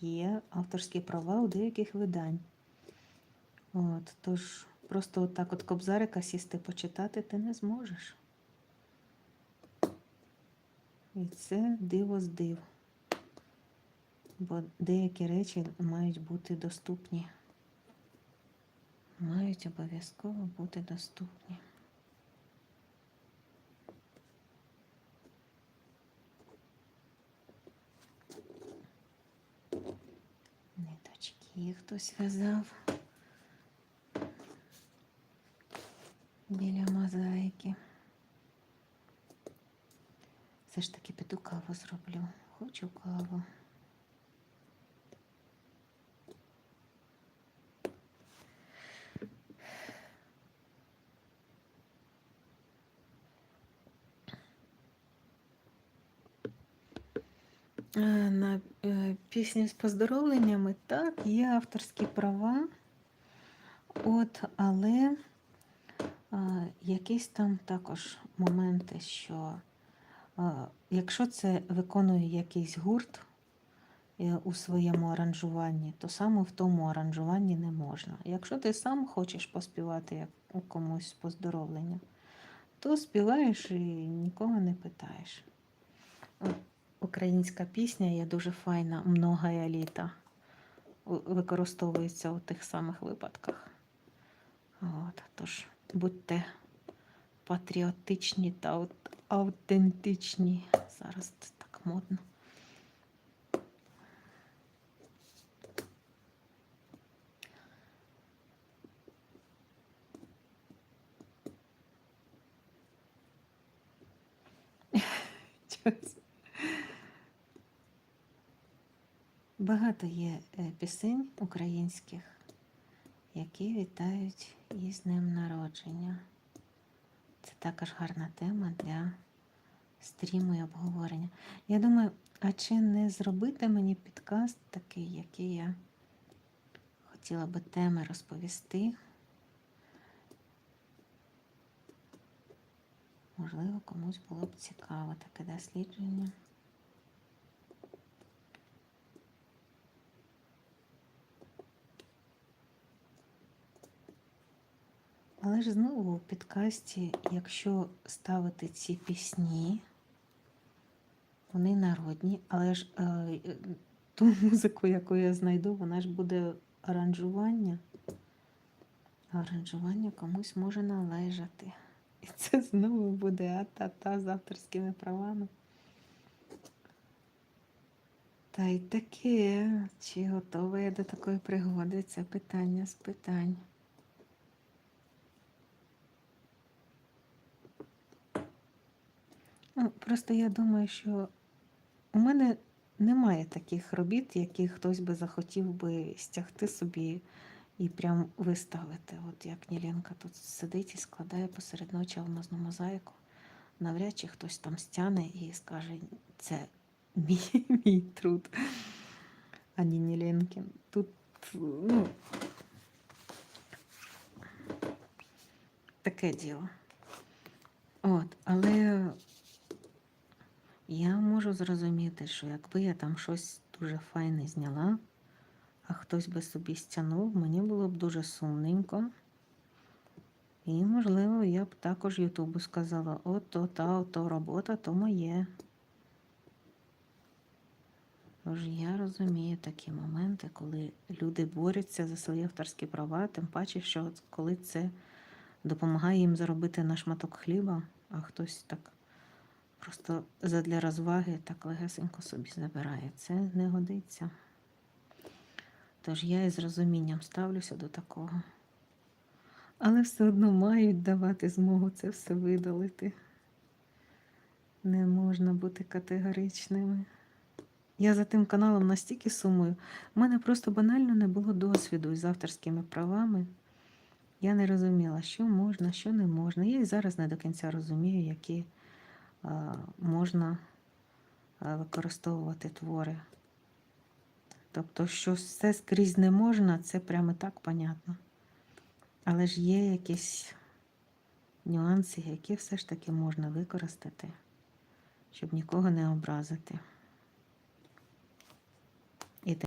є авторські права у деяких видань. От, тож просто отак от кобзарика сісти почитати ти не зможеш. І це диво з див. Бо деякі речі мають бути доступні. Мають обов'язково бути доступні. Ниточки хтось в'язав біля мозаїки. Все ж таки піду каву зроблю. Хочу каву. На е, пісню з поздоровленнями так, є авторські права, от, але е, якісь там також моменти, що е, якщо це виконує якийсь гурт е, у своєму аранжуванні, то саме в тому аранжуванні не можна. Якщо ти сам хочеш поспівати у комусь поздоровлення, то співаєш і нікого не питаєш. От Українська пісня є дуже файна, многая літа. Використовується у тих самих випадках. От, тож будьте патріотичні та автентичні. Зараз це так модно. Чогось. Багато є е, пісень українських, які вітають із днем народження. Це також гарна тема для стріму і обговорення. Я думаю, а чи не зробити мені підкаст такий, який я хотіла би теми розповісти? Можливо, комусь було б цікаво таке дослідження. Але ж знову у підкасті, якщо ставити ці пісні, вони народні, але ж е, ту музику, яку я знайду, вона ж буде аранжування. Аранжування комусь може належати. І це знову буде а-та-та з авторськими правами. Та й таке, чи готова я до такої пригоди? Це питання з питань. Ну, просто я думаю, що у мене немає таких робіт, які хтось би захотів би стягти собі і прям виставити. От як Ніленка тут сидить і складає посеред ночі алмазну мозаїку. Навряд чи хтось там стяне і скаже, це мій, мій труд, а не Ніленкін. Тут, ну, таке діло. От, але я можу зрозуміти, що якби я там щось дуже файне зняла, а хтось би собі стягнув, мені було б дуже сумненько. І, можливо, я б також Ютубу сказала, ото та ото робота, то моє. Тож я розумію такі моменти, коли люди борються за свої авторські права, тим паче, що коли це допомагає їм заробити на шматок хліба, а хтось так просто задля розваги так легесенько собі забирає. Це не годиться. Тож я із розумінням ставлюся до такого. Але все одно мають давати змогу це все видалити. Не можна бути категоричними. Я за тим каналом настільки сумую. У мене просто банально не було досвіду із авторськими правами. Я не розуміла, що можна, що не можна. Я і зараз не до кінця розумію, які можна використовувати твори. Тобто, що все скрізь не можна, це прямо так понятно. Але ж є якісь нюанси, які все ж таки можна використати, щоб нікого не образити.